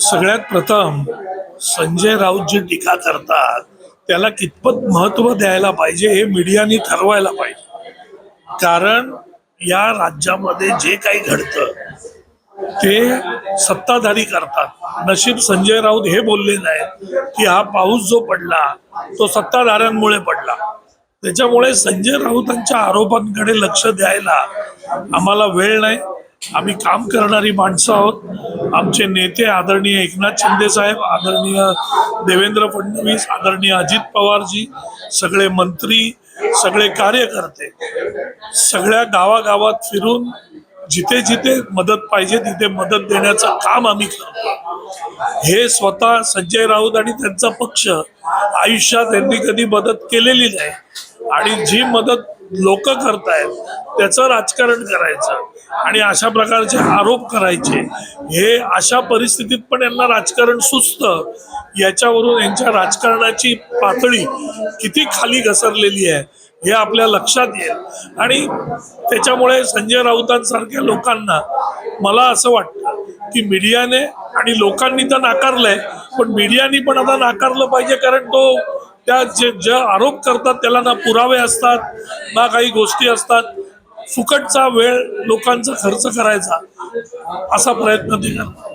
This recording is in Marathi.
सगळ्यात प्रथम संजय राऊत जी टीका करतात त्याला कितपत महत्त्व द्यायला पाहिजे हे मीडियाने ठरवायला पाहिजे. कारण या राज्यामध्ये जे काही घडतं ते सत्ताधारी करतात. नशीब संजय राऊत हे बोलले नाहीत की हा पाऊस जो पडला तो सत्ताधाऱ्यांमुळे पडला. त्याच्यामुळे संजय राऊतांच्या आरोपांकडे लक्ष द्यायला आम्हाला वेळ नाही. आम्ही काम करणारी माणसं आहोत. आमचे नेते आदरणीय एकनाथ शिंदे साहेब आदरणीय देवेंद्र फडणवीस आदरणीय अजित पवारजी सगळे मंत्री सगळे कार्यकर्ते सगळ्या गावागावात फिरून जिथे जिथे मदत पाहिजे तिथे मदत देण्याचं काम आम्ही करतो. हे स्वतः संजय राऊत आणि त्यांचा पक्ष आयुष्यात यांनी कधी मदत केलेली नाही. आणि जी मदत लोक करतायत त्याचं राजकारण करायचं आणि अशा प्रकारचे आरोप करायचे हे अशा परिस्थितीत पण यांना राजकारण सुचतं. याच्यावरून यांच्या राजकारणाची पातळी किती खाली घसरलेली आहे हे आपल्या लक्षात येईल. आणि त्याच्यामुळे संजय राऊतांसारख्या लोकांना मला असं वाटतं की मीडियाने आणि लोकांनी तर नाकारलंय पण मीडियानी पण आता नाकारलं पाहिजे कारण तो त्या जे जे आरोप करतात त्याला ना पुरावे असतात ना काही गोष्टी असतात. फुकटचा वेळ लोकांचा खर्च करायचा असा प्रयत्न ते करतात.